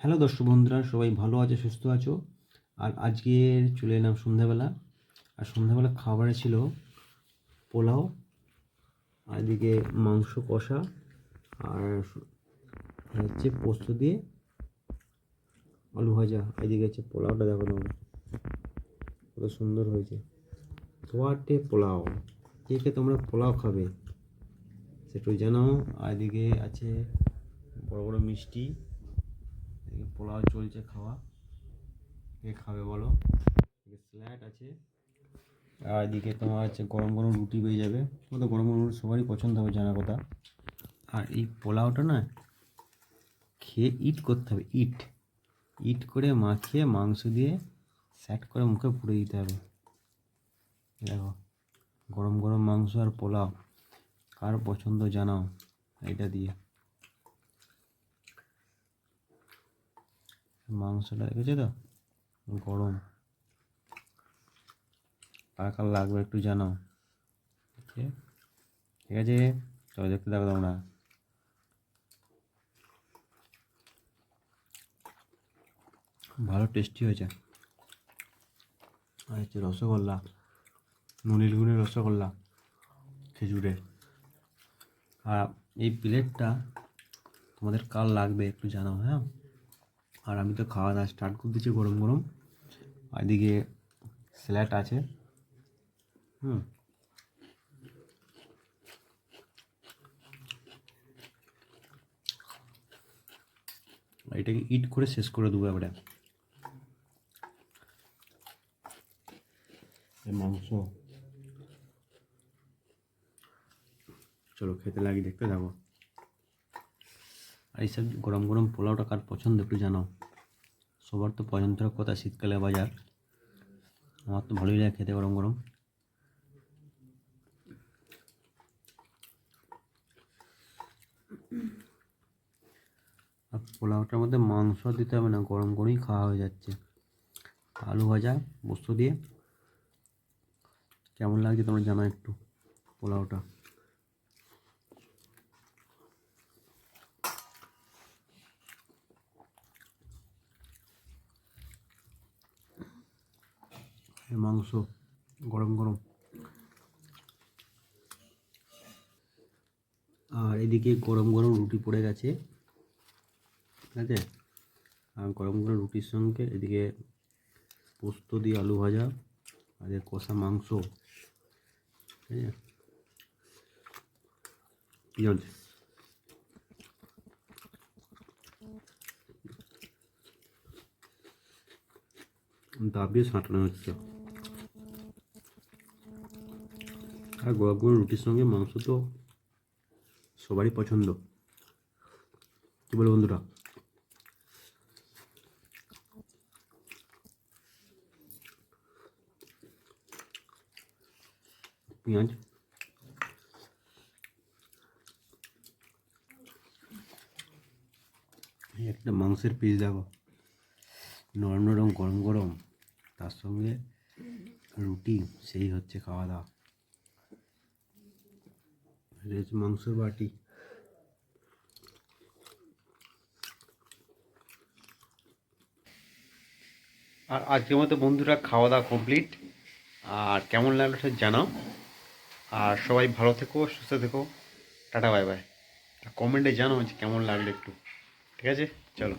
Hello দর্শক বন্ধুরা, সবাই ভালো আছে, সুস্থ আছো? আর আজকে চলে এলাম সন্ধ্যাবেলা। আর সন্ধ্যাবেলা খাবারে ছিল পোলাও, আর এদিকে মাংস কষা, আর হচ্ছে পোস্ত দিয়ে আলু ভাজা। এদিকে হচ্ছে পোলাওটা দেখো তোমরা কত সুন্দর হয়েছে। হোয়াটে পোলাও। কে কে তোমরা পোলাও খাবে, সেটু জানাও। আর এদিকে আছে বড় বড় মিষ্টি। পোলাও চলছে খাওয়া। কে খাবে বলো? স্যালাড আছে। আর এদিকে তোমার হচ্ছে গরম গরম রুটি পেয়ে যাবে। তো গরম গরম রুটি সবারই পছন্দ হবে জানা কথা। আর এই পোলাওটা না খেয়ে ইট করতে হবে ইট ইট করে মাখিয়ে মাংস দিয়ে স্যাট করে মুখে পুড়ে দিতে হবে। দেখো, গরম গরম মাংস আর পোলাও, কার পছন্দ জানাও, এটা দিয়ে। মাংসটা দেখেছ তো গরম। কার কার লাগবে একটু জানাও ঠিক আছে ঠিক আছে? চলো দেখতে থাকো তোমরা। ভালো টেস্টি হয়েছে। আর হচ্ছে রসগোল্লা নুনিল গুড়ের রসগোল্লা খেজুরের আর এই প্লেটটা তোমাদের কাল লাগবে একটু জানাও হ্যাঁ? আর আমি তো খাওয়া দাওয়া স্টার্ট করে দিচ্ছি গরম গরম। এদিকে স্যালাড আছে। হুম। এটাকে ইট করে শেষ করে দেবো এবারে। মাংস। চলো খেতে লাগি দেখতে যাব। আর এইসব গরম গরম পোলাওটা কার পছন্দ একটু জানাও। সবার তো পছন্দের কথা শীতকালে বাজার। আমার তো ভালোই লাগে খেতে গরম গরম। আর পোলাওটার মধ্যে মাংস দিতে হবে না, গরম গরমই খাওয়া হয়ে যাচ্ছে। আলু ভাজা, পোস্ত দিয়ে। কেমন লাগছে তোমরা জানাও একটু পোলাওটা মাংস গরম গরম। আর এদিকে গরম গরম রুটি পড়ে গেছে। ঠিক আছে? আর গরম গরম রুটির সঙ্গে এদিকে পোস্ত দিয়ে আলু ভাজা আর কষা মাংস। ঠিক আছে? চলছে দাবিয়ে সাঁটানো হচ্ছে। আর গরম রুটির সঙ্গে মাংস তো সবারই পছন্দ। কী বলো বন্ধুরা? পেঁয়াজ। একটা মাংসের পিস দেখো। নরম নরম, গরম গরম। তার সঙ্গে রুটি, সেই হচ্ছে খাওয়া দাওয়া। হচ্ছে মাংসের বাটি। আর আজকের মতো বন্ধুরা খাওয়া দাওয়া কমপ্লিট আর কেমন লাগল সেটা জানাও। আর সবাই ভালো থেকো, সুস্থ থেকো। টাটা বাই বাই কমেন্টে জানাও যে কেমন লাগল একটু। ঠিক আছে? চলো।